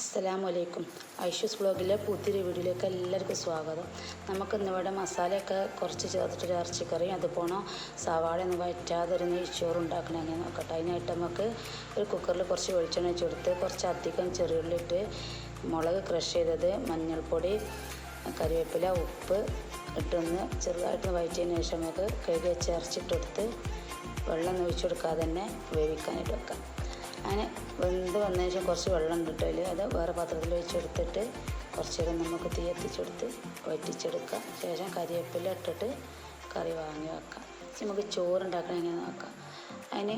അസ്സലാമു അലൈക്കും. ഐഷൂസ് ബ്ലോഗിലെ പുതിയൊരു വീഡിയോയിലേക്ക് എല്ലാവർക്കും സ്വാഗതം. നമുക്കിന്നിവിടെ മസാലയൊക്കെ കുറച്ച് ചേർത്തിട്ടൊരു ഇറച്ചിക്കറിയും അതുപോലെ സവാള എന്ന് വറ്റാതെ ഒരു നെയ്ച്ചോറ് ഉണ്ടാക്കണം അങ്ങനെ നോക്കട്ടെ. അതിനായിട്ട് നമുക്ക് ഒരു കുക്കറിൽ കുറച്ച് വെളിച്ചെണ്ണ ചെടുത്ത് കുറച്ച് അധികം ചെറുള്ളിട്ട് മുളക് ക്രഷ് ചെയ്തത് മഞ്ഞൾപ്പൊടി കറിവേപ്പില ഉപ്പ് ഇട്ടൊന്ന് ചെറുതായിട്ട് വയറ്റിയതിന് ശേഷം നമുക്ക് കഴുകി വെച്ച് ഇറച്ചിട്ടെടുത്ത് വെള്ളം ഒന്നും ഒഴിച്ച് കൊടുക്കാതെ തന്നെ വേവിക്കാനായിട്ട് വെക്കാം. അങ്ങനെ വെന്ത് വന്നതിന് ശേഷം കുറച്ച് വെള്ളം കിട്ടുമതിൽ അത് വേറെ പാത്രത്തിൽ വെച്ചെടുത്തിട്ട് കുറച്ച് നേരം നമുക്ക് തീ എത്തിച്ചെടുത്ത് വറ്റിച്ചെടുക്കാം ശേഷം കരിവേപ്പില ഇട്ടിട്ട് കറി വാങ്ങി വെക്കാം നമുക്ക് ചോറുണ്ടാക്കണം എങ്ങനെ നോക്കാം അതിന്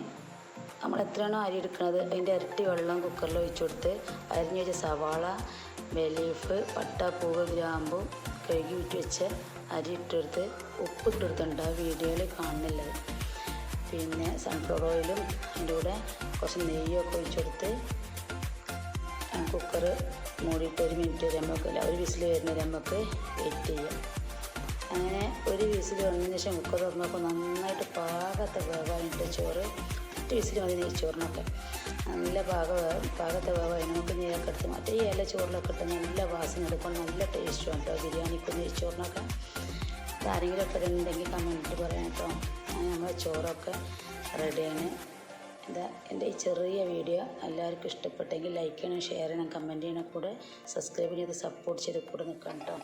നമ്മൾ എത്രയാണോ അരി എടുക്കുന്നത് അതിന്റെ ഇരട്ടി വെള്ളം കുക്കറിൽ ഒഴിച്ച് കൊടുത്ത് അരിഞ്ഞ് വെച്ച സവാള ബലീഫ് പട്ട പൂവ് ഗ്രാമ്പു കഴുകി വിറ്റ് വെച്ച് അരി ഇട്ടെടുത്ത് ഉപ്പ് ഇട്ടെടുത്തിട്ടുണ്ട് ആ വീഡിയോയിൽ കാണുന്നില്ലത് പിന്നെ സൺഫ്ലവർ ഓയിലും അതിന്റെ കൂടെ കുറച്ച് നെയ്യൊക്കെ ഒഴിച്ചെടുത്ത് കുക്കർ മൂടിയിട്ട് ഒരു മിനിറ്റ് വരെ നമുക്ക് അല്ല ഒരു വിസിൽ വരുന്ന നമുക്ക് വെയിറ്റ് ചെയ്യാം. അങ്ങനെ ഒരു വിസിൽ വന്നതിന് ശേഷം കുക്കർ തുറന്നപ്പോൾ നന്നായിട്ട് പാകത്തെ വേവായിട്ട് ചോറ് ഒറ്റ വിസിൽ മതി നെയ്ച്ചോറിനൊക്കെ നല്ല പാക പാകത്തെ വേവായി. നമുക്ക് നീരൊക്കെ എടുത്ത് മറ്റേ. ഇല ചോറിലൊക്കെ ഇട്ട് നല്ല വാസന എടുക്കും. നല്ല ടേസ്റ്റും കേട്ടോ ബിരിയാണിക്കും നെയ്ച്ചോറിനൊക്കെ ആരെങ്കിലും ഒക്കെ ഉണ്ടെങ്കിൽ കമന്റ് പറയാം ചോറൊക്കെ റെഡിയാണ്. ഇതാ എന്റെ ഈ ചെറിയ വീഡിയോ എല്ലാവർക്കും ഇഷ്ടപ്പെട്ടെങ്കിൽ ലൈക്ക് ചെയ്യണം ഷെയർ ചെയ്യണം കമന്റ് ചെയ്യണം. കൂടെ സബ്സ്ക്രൈബ് ചെയ്ത് സപ്പോർട്ട് ചെയ്ത് കൂടെ നിൽക്കണം കേട്ടോ.